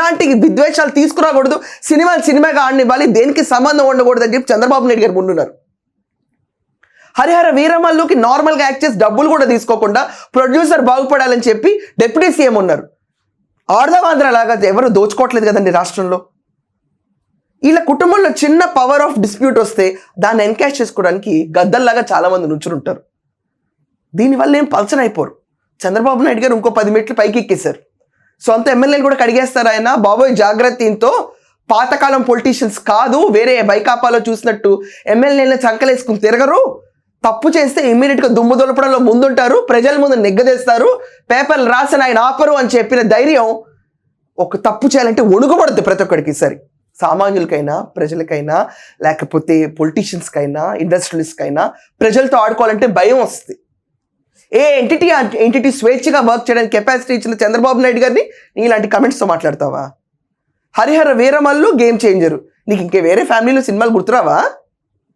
ఇలాంటి విద్వేషాలు తీసుకురాకూడదు. సినిమాలు సినిమాగా ఆడనివ్వాలి. దేనికి సంబంధం ఉండకూడదు అని చెప్పి చంద్రబాబు నాయుడు గారు ముందున్నారు. హరిహర వీరమల్లుకి నార్మల్గా యాక్ట్ చేసి డబ్బులు కూడా తీసుకోకుండా ప్రొడ్యూసర్ బాగుపడాలని చెప్పి డిప్యూటీ సీఎం ఉన్నారు. ఆర్ధవాంధ్ర లాగా ఎవరు దోచుకోవట్లేదు కదండి రాష్ట్రంలో. వీళ్ళ కుటుంబంలో చిన్న పవర్ ఆఫ్ డిస్ప్యూట్ వస్తే దాన్ని ఎన్కాష్ చేసుకోవడానికి గద్దల్లాగా చాలామంది నుంచుంటారు దీనివల్ల ఏం పల్చన అయిపోరు చంద్రబాబు నాయుడు గారు ఇంకో పది మెట్లు పైకి ఎక్కేశారు. సొంత ఎమ్మెల్యేలు కూడా కడిగేస్తారు ఆయన. బాబోయ్ జాగ్రత్తతో పాతకాలం పొలిటీషియన్స్ కాదు వేరే బైకాపాలో చూసినట్టు ఎమ్మెల్యేలను చంకలేసుకుని తిరగరు. తప్పు చేస్తే ఇమ్మీడియట్గా దుమ్ము దులపడంలో ముందుంటారు ప్రజల ముందు నిగ్గదేస్తారు పేపర్లు రాసిన ఆయన ఆపరు అని చెప్పిన ధైర్యం ఒక తప్పు చేయాలంటే వణుకుపడుతుంది ప్రతి ఒక్కడికి సరి సామాన్యులకైనా ప్రజలకైనా లేకపోతే పొలిటీషియన్స్కైనా ఇండస్ట్రియలిస్ట్కైనా ప్రజలతో ఆడుకోవాలంటే భయం వస్తుంది. ఏ ఎంటిటీ ఎంటిటీ స్వేచ్ఛగా వర్క్ చేయడానికి కెపాసిటీ ఇచ్చిన చంద్రబాబు నాయుడు గారిని నీ ఇలాంటి కమెంట్స్తో మాట్లాడతావా? హరిహర వీరమల్లు గేమ్ చేంజరు నీకు ఇంకే వేరే ఫ్యామిలీలో సినిమాలు గుర్తురావా?